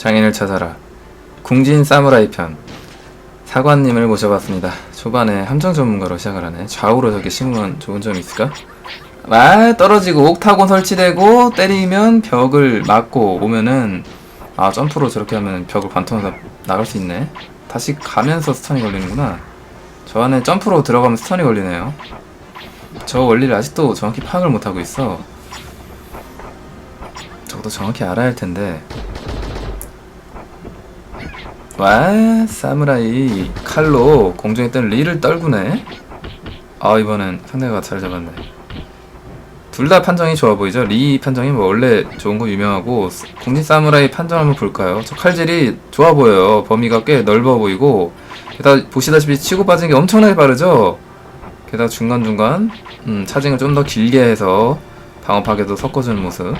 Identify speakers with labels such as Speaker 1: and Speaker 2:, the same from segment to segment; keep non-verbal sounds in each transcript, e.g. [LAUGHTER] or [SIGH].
Speaker 1: 장인을 찾아라. 궁진 사무라이 편. 사관님을 모셔봤습니다. 초반에 함정 전문가로 시작을 하네. 좌우로 저렇게 심으면 좋은 점이 있을까? 아, 떨어지고 옥타곤 설치되고 때리면 벽을 맞고 오면은 아 점프로 저렇게 하면 벽을 관통해서 나갈 수 있네. 다시 가면서 스턴이 걸리는구나. 저 안에 점프로 들어가면 스턴이 걸리네요. 저 원리를 아직도 정확히 파악을 못하고 있어. 저것도 정확히 알아야 할 텐데. 와, 사무라이 칼로 공중에 있던 리를 떨구네. 아, 이번엔 상대가 잘 잡았네. 둘 다 판정이 좋아 보이죠? 리 판정이 뭐 원래 좋은 거 유명하고 공진 사무라이 판정 한번 볼까요? 저 칼질이 좋아 보여요. 범위가 꽤 넓어 보이고 게다가 보시다시피 치고 빠지는 게 엄청나게 빠르죠? 게다가 중간중간 음, 차징을 좀 더 길게 해서 방어 파괴도 섞어주는 모습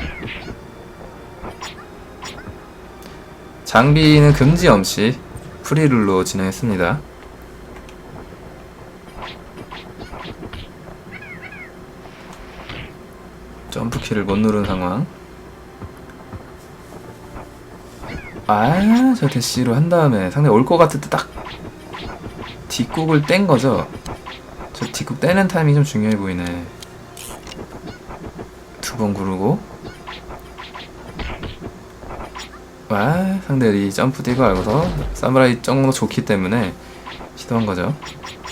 Speaker 1: 장비는 금지 없이 프리룰로 진행했습니다. 점프키를 못 누른 상황. 아, 저 대시로 한 다음에 상대 올 것 같을 때 딱 뒷국을 뗀 거죠. 저 뒷국 떼는 타이밍이 좀 중요해 보이네. 두 번 구르고. 와, 상대들이 점프 뛰고 알고서 사무라이 정도 좋기 때문에 시도한 거죠.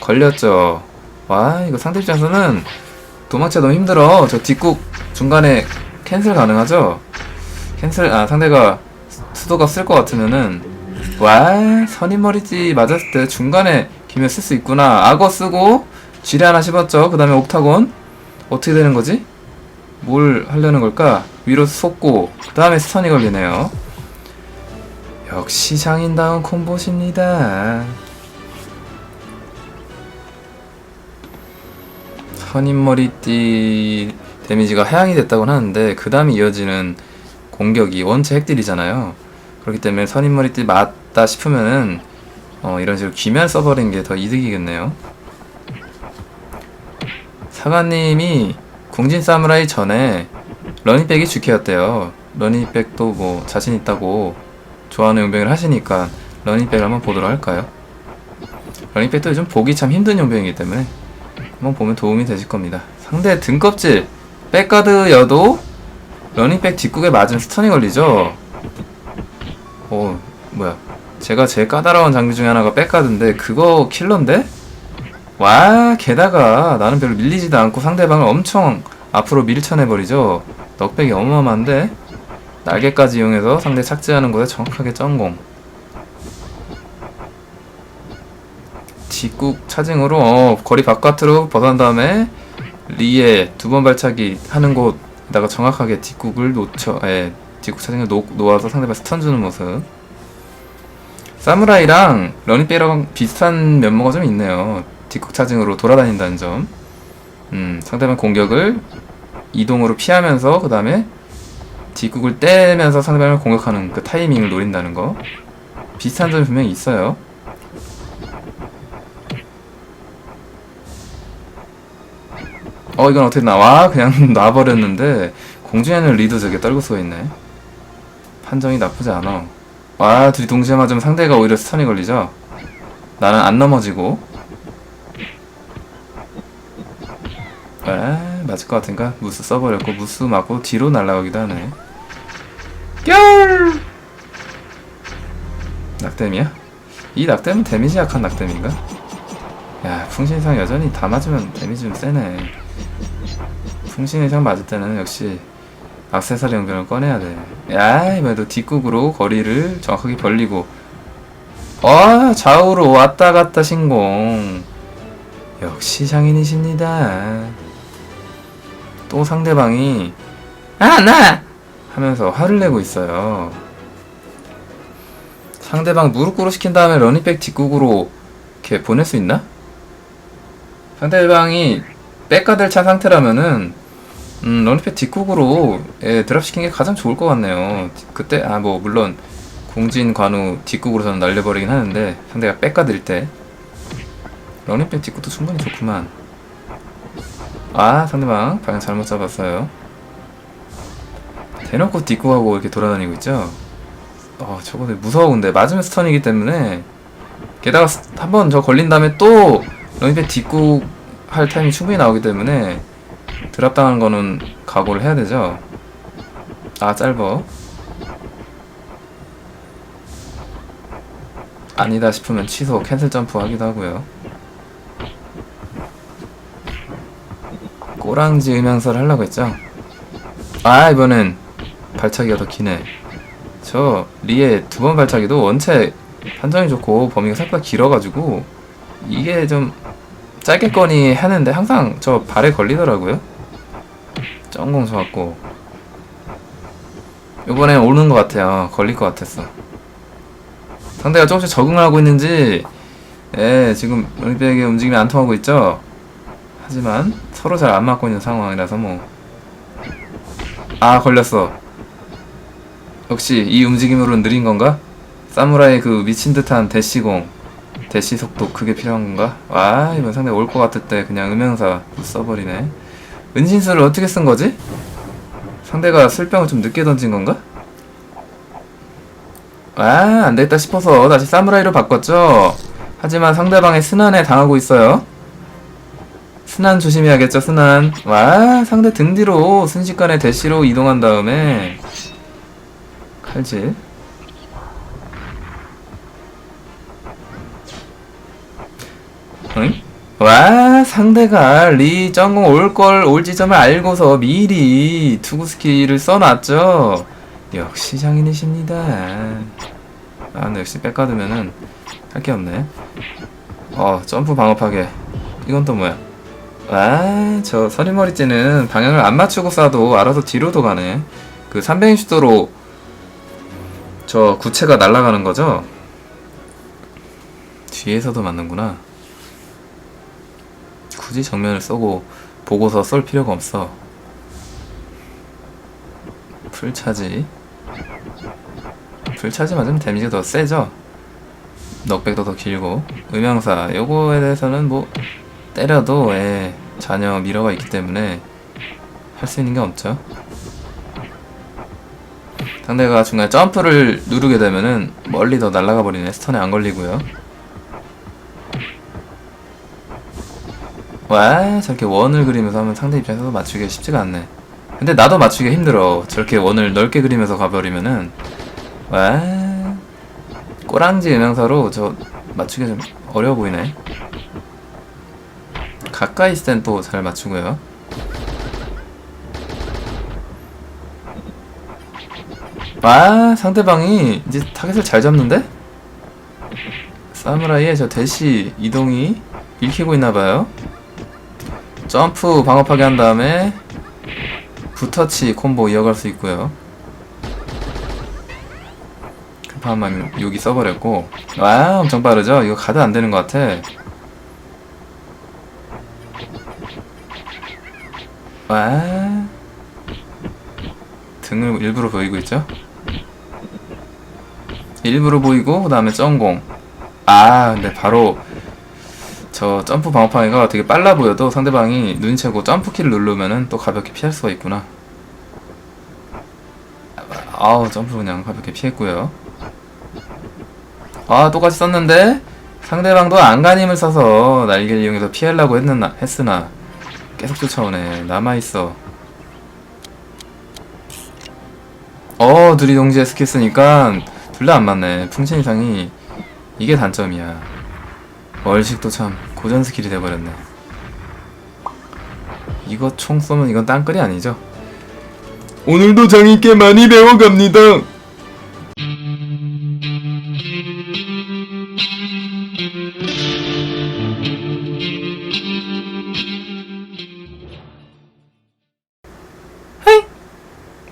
Speaker 1: 걸렸죠. 와, 이거 상대 입장에서는 도망치기 너무 힘들어. 저 뒷국 중간에 캔슬 가능하죠? 캔슬, 아, 상대가 수도가 쓸 것 같으면은, 와, 선임머리띠 맞았을 때 중간에 기면 쓸 수 있구나. 악어 쓰고, 지뢰 하나 씹었죠? 그 다음에 옥타곤. 어떻게 되는 거지? 뭘 하려는 걸까? 위로 솟고, 그 다음에 스턴이 걸리네요. 역시 장인다운 콤보십니다. 선임머리띠 데미지가 하향이 됐다고는 하는데 그 다음에 이어지는 공격이 원체 핵딜이잖아요. 그렇기 때문에 선임머리띠 맞다 싶으면은 어, 이런 식으로 귀면 써버리는 게더 이득이겠네요. 사관님이 궁진 사무라이 전에 러닝백이 주캐였대요. 러닝백도 뭐 자신 있다고 좋아하는 용병을 하시니까 러닝백을 한번 보도록 할까요? 러닝백도 요즘 보기 참 힘든 용병이기 때문에 한번 보면 도움이 되실 겁니다. 상대 등껍질 백가드여도 러닝백 뒷국에 맞으면 스턴이 걸리죠. 오 뭐야? 제가 제일 까다로운 장비 중에 하나가 백가드인데 그거 킬러인데? 와 게다가 나는 별로 밀리지도 않고 상대방을 엄청 앞으로 밀쳐내버리죠. 넉백이 어마어마한데 날개까지 이용해서 상대 착지하는 곳에 정확하게 쩐공. 뒷국 차징으로 어, 거리 바깥으로 벗어난 다음에 리에 두 번 발차기 하는 곳에다가 정확하게 뒷국을 놓쳐 예, 뒷국 차징을 놓, 놓아서 상대방 스턴 주는 모습. 사무라이랑 러닝백이랑 비슷한 면모가 좀 있네요. 뒷국 차징으로 돌아다닌다는 점. 음, 상대방 공격을 이동으로 피하면서 그 다음에 뒷국을 떼면서 상대방을 공격하는 그 타이밍을 노린다는 거. 비슷한 점이 분명히 있어요. 어 이건 어떻게 나와? 그냥 [LAUGHS] 놔버렸는데 공중에는 리도 저게 떨굴 수가 있네. 판정이 나쁘지 않아. 와 둘이 동시에 맞으면 상대가 오히려 스턴이 걸리죠? 나는 안 넘어지고. 아 맞을 것 같은가? 무스 써버렸고 무스 맞고 뒤로 날아가기도 하네 결 낙뎀이야? 이 낙뎀은 데미지 약한 낙뎀인가? 야 풍신상 여전히 다 맞으면 데미지 좀 세네 풍신의상 맞을 때는 역시 악세사리 연결을 꺼내야 돼. 야, 이번에도 뒷국으로 거리를 정확하게 벌리고. 아, 좌우로 왔다 갔다 신공. 역시 장인이십니다. 또 상대방이, 아, 나! 하면서 화를 내고 있어요. 상대방 무릎 꿇어 시킨 다음에 러닝백 뒷국으로 이렇게 보낼 수 있나? 상대방이 백가드를 찬 상태라면은 음, 런닝백 뒷국으로 예, 드랍 시킨 게 가장 좋을 것 같네요. 그때 아 뭐 물론 공진 관우 뒷국으로서는 날려버리긴 하는데 상대가 백가드일 때 런닝백 뒷국도 충분히 좋구만. 아 상대방 방향 잘못 잡았어요. 대놓고 뒷국하고 이렇게 돌아다니고 있죠. 어 저거 근데. 맞으면 스턴이기 때문에 게다가 한 번 저 걸린 다음에 또 런닝백 뒷구 할 타임이 충분히 나오기 때문에 드랍 당하는 거는 각오를 해야 되죠? 아 짧어. 아니다 싶으면 취소 캔슬 점프 하기도 하고요. 꼬랑지 음향서를 하려고 했죠? 아 이번엔 발차기가 더 기네. 저 리에 두번 발차기도 원체 판정이 좋고 범위가 생각보다 길어가지고 이게 좀 짧게거니 하는데 항상 저 발에 걸리더라고요. 쩡공 좋았고. 이번에 오는 것 같아요. 걸릴 것 같았어. 상대가 조금씩 적응을 하고 있는지 예 지금 런닝백의 움직임이 안 통하고 있죠? 하지만 서로 잘 안 맞고 있는 상황이라서 뭐. 아 걸렸어 역시 이 움직임으로는 느린 건가? 사무라이 그 미친 듯한 대시공 대시 속도 그게 필요한 건가? 와 이번 상대 올 것 같을 때 그냥 음영사 써버리네 은신수를 어떻게 쓴 거지? 상대가 술병을 좀 늦게 던진 건가? 아 안 되겠다 싶어서 다시 사무라이로 바꿨죠 하지만 상대방의 스난에 당하고 있어요 스난 조심해야겠죠 스난 와 상대 등 뒤로 순식간에 대시로 이동한 다음에 칼질. 응? 와 상대가 리 정공 올 걸 올 지점을 알고서 미리 투구 스킬을 써놨죠? 역시 장인이십니다. 아 근데 역시 백가드면은 할 게 없네. 어 점프 방어 파괴. 이건 또 뭐야? 아저 서리머리째는 방향을 안 맞추고 쏴도 알아서 뒤로도 가네. 그 360도로 저 구체가 날아가는 거죠? 뒤에서도 맞는구나. 굳이 정면을 쏘고 보고서 쏠 필요가 없어. 풀차지. 풀차지 맞으면 데미지가 더 세죠? 넉백도 더 길고. 음향사. 요거에 대해서는 뭐 때려도 예, 전혀 미러가 있기 때문에 할 수 있는 게 없죠 상대가 중간에 점프를 누르게 되면은 멀리 더 날아가 버리네 스턴에 안 걸리고요. 와 저렇게 원을 그리면서 하면 상대 입장에서도 맞추기가 쉽지가 않네. 근데 나도 맞추기가 힘들어. 저렇게 원을 넓게 그리면서 가버리면은. 와 꼬랑지 음향사로 저 맞추기가 좀 어려워 보이네. 가까이 있을 땐 또 잘 맞추고요 아 상대방이 이제 타겟을 잘 잡는데? 사무라이의 저 대시 이동이 읽히고 있나봐요 점프 방어 파괴 한 다음에 붓터치 콤보 이어갈 수 있고요 급한만 여기 써버렸고 와 엄청 빠르죠? 이거 가드 안 되는 것 같아 와 등을 일부러 보이고 있죠? 일부러 보이고 그 다음에 점공 아 근데 바로 저 점프 방어파괴가 되게 빨라 보여도 상대방이 눈치채고 점프키를 누르면은 또 가볍게 피할 수가 있구나. 아우 점프 그냥 가볍게 피했고요. 아 똑같이 썼는데 상대방도 안간힘을 써서 날개를 이용해서 피하려고 했느나, 했으나 계속 쫓아오네. 남아있어. 어 둘이 동시에 스킬 쓰니까 둘 다 안 맞네 풍신 이상이 이게 단점이야 월식도 참 고전 스킬이 돼버렸네 이거 총 쏘면 이건 땅끌이 아니죠? 오늘도 장있게 많이 배워갑니다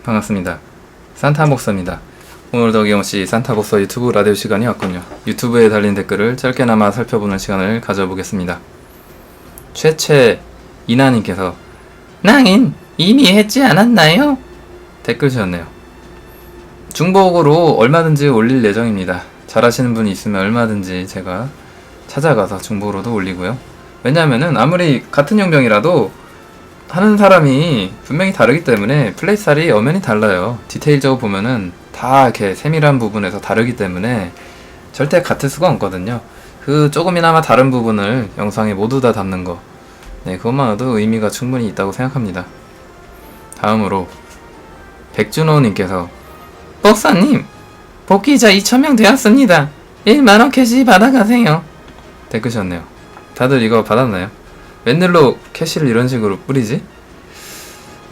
Speaker 1: 반갑습니다. 산타 목사입니다. 오늘도 어김없이 산타 목사 유튜브 라디오 시간이 왔군요. 유튜브에 달린 댓글을 짧게나마 살펴보는 시간을 가져보겠습니다. 최최 이나님께서 낭인 이미 했지 않았나요? 댓글 주셨네요. 중복으로 얼마든지 올릴 예정입니다. 잘하시는 분이 있으면 얼마든지 제가 찾아가서 중복으로도 올리고요. 왜냐면은 아무리 같은 용병이라도 하는 사람이 분명히 다르기 때문에 플레이 스타일이 엄연히 달라요. 디테일적으로 보면은 다 이렇게 세밀한 부분에서 다르기 때문에 절대 같을 수가 없거든요. 그 조금이나마 다른 부분을 영상에 모두 다 담는 거. 네, 그것만으로도 의미가 충분히 있다고 생각합니다. 다음으로 백준호님께서 복사님 복귀자 2,000명 되었습니다. 1만원 캐시 받아가세요. 댓글 셨네요. 다들 이거 받았나요? 웬일로 캐시를 이런 식으로 뿌리지?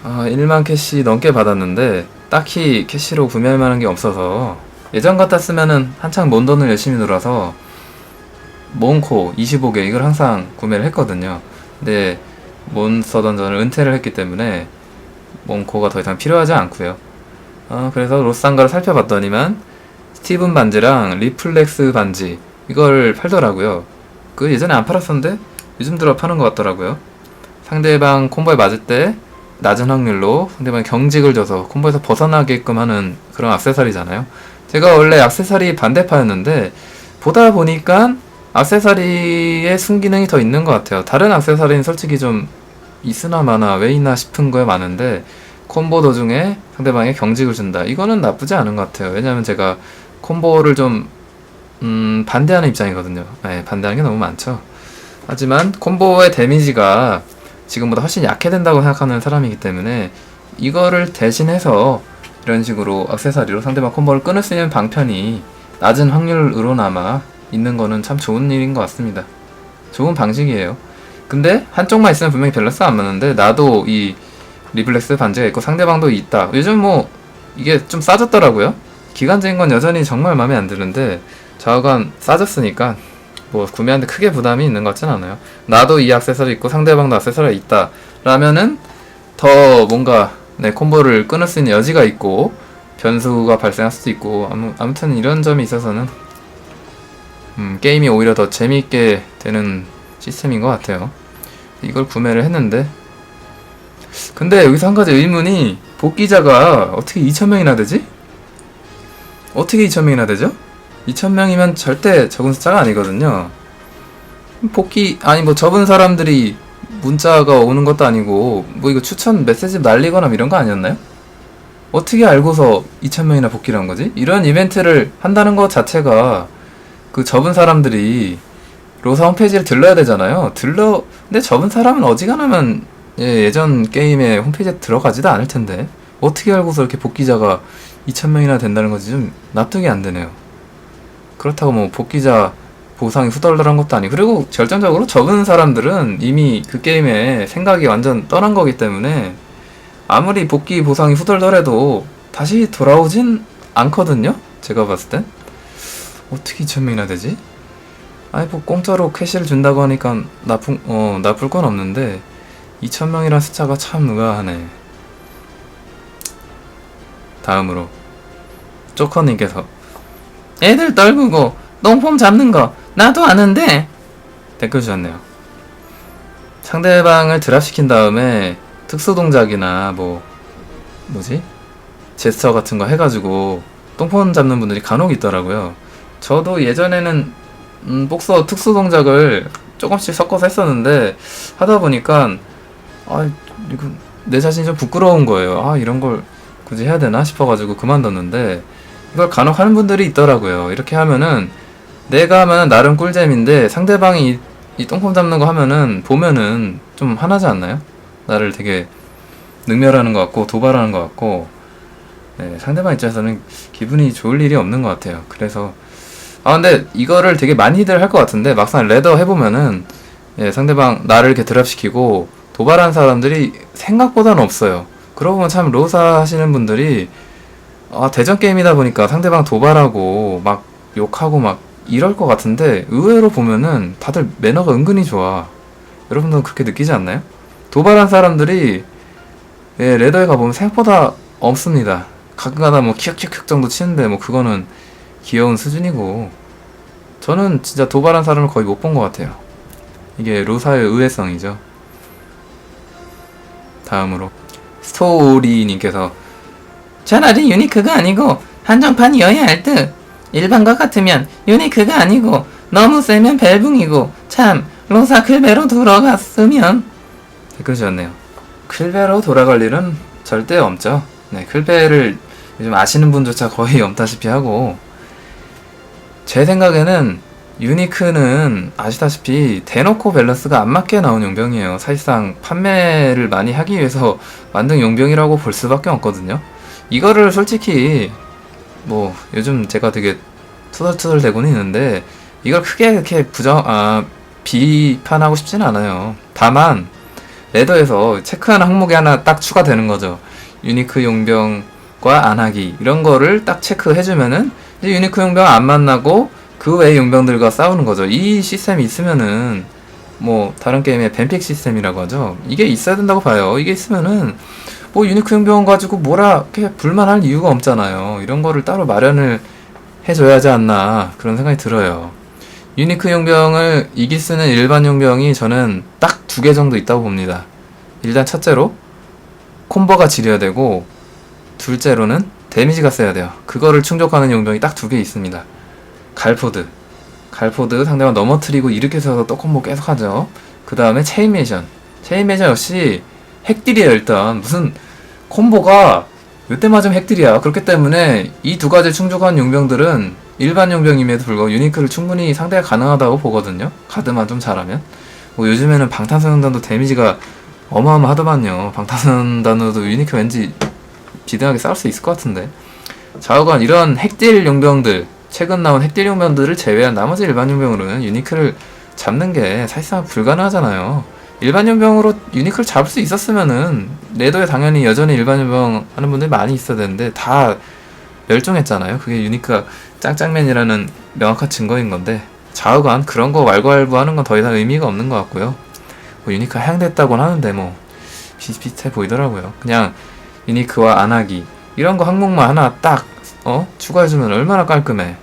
Speaker 1: 아, 1만 캐시 넘게 받았는데 딱히 캐시로 구매할 만한 게 없어서 예전 같았으면은 한창 몬 돈을 열심히 놀아서 몬코 25개 이걸 항상 구매를 했거든요. 근데 몬스터 던전을 은퇴를 했기 때문에 몬코가 더 이상 필요하지 않고요. 어, 그래서 로스상가를 살펴봤더니만 스티븐 반지랑 리플렉스 반지 이걸 팔더라고요. 그 예전에 안 팔았었는데 요즘 들어 파는 것 같더라고요. 상대방 콤보에 맞을 때 낮은 확률로 상대방 경직을 줘서 콤보에서 벗어나게끔 하는 그런 악세사리잖아요. 제가 원래 악세사리 반대파였는데 보다 보니까 악세사리의 순기능이 더 있는 것 같아요. 다른 악세사리는 솔직히 좀 있으나 마나 왜 있나 싶은 거에 많은데 콤보 도중에 상대방에 경직을 준다. 이거는 나쁘지 않은 것 같아요. 왜냐하면 제가 콤보를 좀 음, 반대하는 입장이거든요. 네, 반대하는 게 너무 많죠. 하지만 콤보의 데미지가 지금보다 훨씬 약해된다고 생각하는 사람이기 때문에 이거를 대신해서 이런 식으로 액세서리로 상대방 콤보를 끊을 수 있는 방편이 낮은 확률으로나마 있는 거는 참 좋은 일인 것 같습니다. 좋은 방식이에요. 근데 한쪽만 있으면 분명히 밸런스 안 맞는데 나도 이 리플렉스 반지가 있고 상대방도 있다. 요즘 뭐 이게 좀 싸졌더라고요. 기간적인 건 여전히 정말 마음에 안 드는데 좌우간 싸졌으니까 뭐 구매하는데 크게 부담이 있는 것 같진 않아요. 나도 이 액세서리 있고 상대방도 액세서리가 있다. 라면은 더 뭔가 내 콤보를 끊을 수 있는 여지가 있고 변수가 발생할 수도 있고 아무, 아무튼 이런 점이 있어서는 음, 게임이 오히려 더 재미있게 되는 시스템인 것 같아요. 이걸 구매를 했는데 근데 여기서 한 가지 의문이 복귀자가 어떻게 2,000명이나 되지? 어떻게 2,000명이나 되죠? 2,000명이면 절대 적은 숫자가 아니거든요. 복귀, 아니 뭐 적은 사람들이 문자가 오는 것도 아니고, 뭐 이거 추천 메시지 날리거나 이런 거 아니었나요? 어떻게 알고서 2,000명이나 복귀를 한 거지? 이런 이벤트를 한다는 것 자체가 그 적은 사람들이 로사 홈페이지를 들러야 되잖아요. 들러, 근데 적은 사람은 어지간하면 예, 예전 게임에 홈페이지에 들어가지도 않을 텐데 어떻게 알고서 이렇게 복귀자가 2,000명이나 된다는 건지 좀 납득이 안 되네요. 그렇다고 뭐 복귀자 보상이 후덜덜한 것도 아니고 그리고 결정적으로 적은 사람들은 이미 그 게임에 생각이 완전 떠난 거기 때문에 아무리 복귀 보상이 후덜덜해도 다시 돌아오진 않거든요. 제가 봤을 땐 어떻게 2,000명이나 되지? 아니 뭐 공짜로 캐시를 준다고 하니까 나쁜 어 나쁠 건 없는데 2,000명이란 숫자가 참 의아하네. 다음으로 쪼커님께서 애들 떨구고 똥폼 잡는 거 나도 아는데 댓글 주셨네요. 상대방을 드랍시킨 다음에 특수 동작이나 뭐 뭐지 제스처 같은 거 해가지고 똥폼 잡는 분들이 간혹 있더라고요. 저도 예전에는 음, 복서 특수 동작을 조금씩 섞어서 했었는데 하다 보니까 아 이거 내 자신이 좀 부끄러운 거예요. 아 이런 걸 굳이 해야 되나 싶어가지고 그만뒀는데 이걸 간혹 하는 분들이 있더라고요. 이렇게 하면은 내가 하면은 나름 꿀잼인데 상대방이 이, 이 똥폼 잡는 거 하면은 보면은 좀 화나지 않나요? 나를 되게 능멸하는 것 같고 도발하는 것 같고 네, 상대방 입장에서는 기분이 좋을 일이 없는 것 같아요. 그래서 아 근데 이거를 되게 많이들 할 것 같은데 막상 레더 해보면은 예, 상대방 나를 이렇게 드랍시키고 도발한 사람들이 생각보다는 없어요. 그러고 보면 참 로사 하시는 분들이 아, 대전 게임이다 보니까 상대방 도발하고 막 욕하고 막 이럴 것 같은데 의외로 보면은 다들 매너가 은근히 좋아. 여러분도 그렇게 느끼지 않나요? 도발한 사람들이 예, 레더에 가보면 생각보다 없습니다. 가끔가다 뭐 키역키역 정도 치는데 뭐 그거는 귀여운 수준이고 저는 진짜 도발한 사람을 거의 못 본 것 같아요. 이게 로사의 의외성이죠. 다음으로 스토리님께서 차라리 유니크가 아니고 한정판이어야 할 듯. 일반과 같으면 유니크가 아니고 너무 세면 벨붕이고 참 로사 클베로 들어갔으면 댓글 주셨네요. 클베로 돌아갈 일은 절대 없죠. 네, 클베를 요즘 아시는 분조차 거의 없다시피 하고 제 생각에는 유니크는 아시다시피 대놓고 밸런스가 안 맞게 나온 용병이에요. 사실상 판매를 많이 하기 위해서 만든 용병이라고 볼 수밖에 없거든요. 이거를 솔직히 뭐 요즘 제가 되게 투덜투덜 대고는 있는데 이걸 크게 이렇게 부정 아 비판하고 싶진 않아요. 다만 레더에서 체크하는 항목이 하나 딱 추가되는 거죠. 유니크 용병과 안 하기 이런 거를 딱 체크해주면은 이제 유니크 용병 안 만나고 그 외의 용병들과 싸우는 거죠. 이 시스템이 있으면은 뭐 다른 게임의 뱀픽 시스템이라고 하죠. 이게 있어야 된다고 봐요. 이게 있으면은 뭐 유니크 용병 가지고 뭐라 이렇게 불만할 이유가 없잖아요. 이런 거를 따로 마련을 해줘야 하지 않나 그런 생각이 들어요. 유니크 용병을 수 있는 일반 용병이 저는 딱 두 개 정도 있다고 봅니다. 일단 첫째로 콤보가 지려야 되고 둘째로는 데미지가 세야 돼요. 그거를 충족하는 용병이 딱 두 개 있습니다. 갈포드. 갈포드 상대방 넘어뜨리고 해서 또 콤보 계속 하죠. 그 다음에 체인메이션. 체인메이션 역시 핵딜이에요, 일단. 무슨 콤보가 몇대 맞으면 핵딜이야. 그렇기 때문에 이 두 가지 충족한 용병들은 일반 용병임에도 불구하고 유니크를 충분히 상대가 가능하다고 보거든요. 가드만 좀 잘하면. 뭐 요즘에는 방탄소년단도 데미지가 어마어마하더만요. 방탄소년단으로도 유니크 왠지 비등하게 싸울 수 있을 것 같은데. 좌우간 이런 핵딜 용병들, 최근 나온 핵딜 용병들을 제외한 나머지 일반 용병으로는 유니크를 잡는 게 사실상 불가능하잖아요. 일반 용병으로 유니크를 잡을 수 있었으면은 레더에 당연히 여전히 일반 용병 하는 분들이 많이 있어야 되는데 다 멸종했잖아요. 그게 유니크가 짱짱맨이라는 명확한 증거인 건데 좌우간 그런 거 왈가왈부하는 건 더 이상 의미가 없는 것 같고요. 뭐 유니크가 향됐다곤 하는데 뭐 비슷비슷해 보이더라고요. 그냥 유니크와 안하기 이런 거 항목만 하나 딱 어? 추가해주면 얼마나 깔끔해.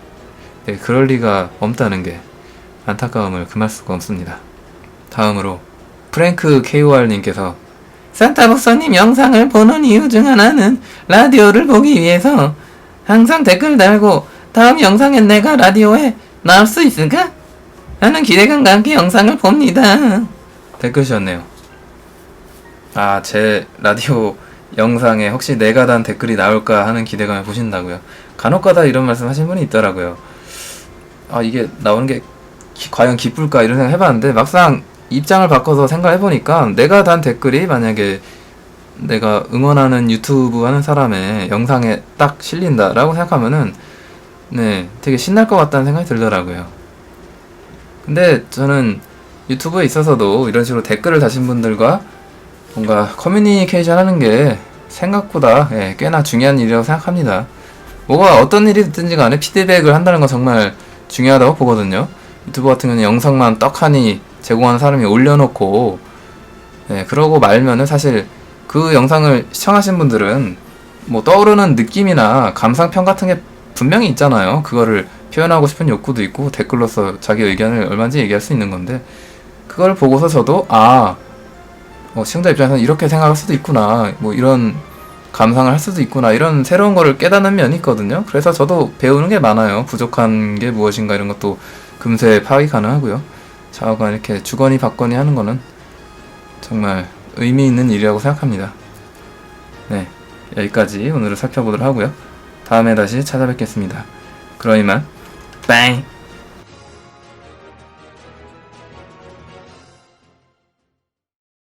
Speaker 1: 네, 그럴 리가 없다는 게 안타까움을 금할 수가 없습니다. 다음으로 프랭크 KOR님께서 산타 복서님 영상을 보는 이유 중 하나는 라디오를 보기 위해서 항상 댓글 달고 다음 영상엔 내가 라디오에 나올 수 있을까? 하는 기대감과 함께 영상을 봅니다. 댓글이었네요. 아, 제 라디오 영상에 혹시 내가 단 댓글이 나올까 하는 기대감을 보신다고요. 간혹가다 이런 말씀 하신 분이 있더라고요. 아, 이게 나오는 게 기- 과연 기쁠까 이런 생각 해봤는데 막상 입장을 바꿔서 생각해보니까 내가 단 댓글이 만약에 내가 응원하는 유튜브 하는 사람의 영상에 딱 실린다라고 생각하면은 네 되게 신날 것 같다는 생각이 들더라고요. 근데 저는 유튜브에 있어서도 이런 식으로 댓글을 다신 분들과 뭔가 커뮤니케이션 하는 게 생각보다 예, 꽤나 중요한 일이라고 생각합니다. 뭐가 어떤 일이 됐든지 간에 피드백을 한다는 건 정말 중요하다고 보거든요. 유튜브 같은 경우는 영상만 떡하니 제공하는 사람이 올려놓고 예, 그러고 말면은 사실 그 영상을 시청하신 분들은 뭐 떠오르는 느낌이나 감상평 같은 게 분명히 있잖아요. 그거를 표현하고 싶은 욕구도 있고 댓글로서 자기 의견을 얼마든지 얘기할 수 있는 건데 그걸 보고서 저도 아 어, 시청자 입장에서는 이렇게 생각할 수도 있구나 뭐 이런 감상을 할 수도 있구나 이런 새로운 거를 깨닫는 면이 있거든요. 그래서 저도 배우는 게 많아요. 부족한 게 무엇인가 이런 것도 금세 파악이 가능하고요. 좌우가 이렇게 주거니 받거니 하는 거는 정말 의미 있는 일이라고 생각합니다. 네, 여기까지 오늘을 살펴보도록 하고요. 다음에 다시 찾아뵙겠습니다. 그럼 이만, 빵!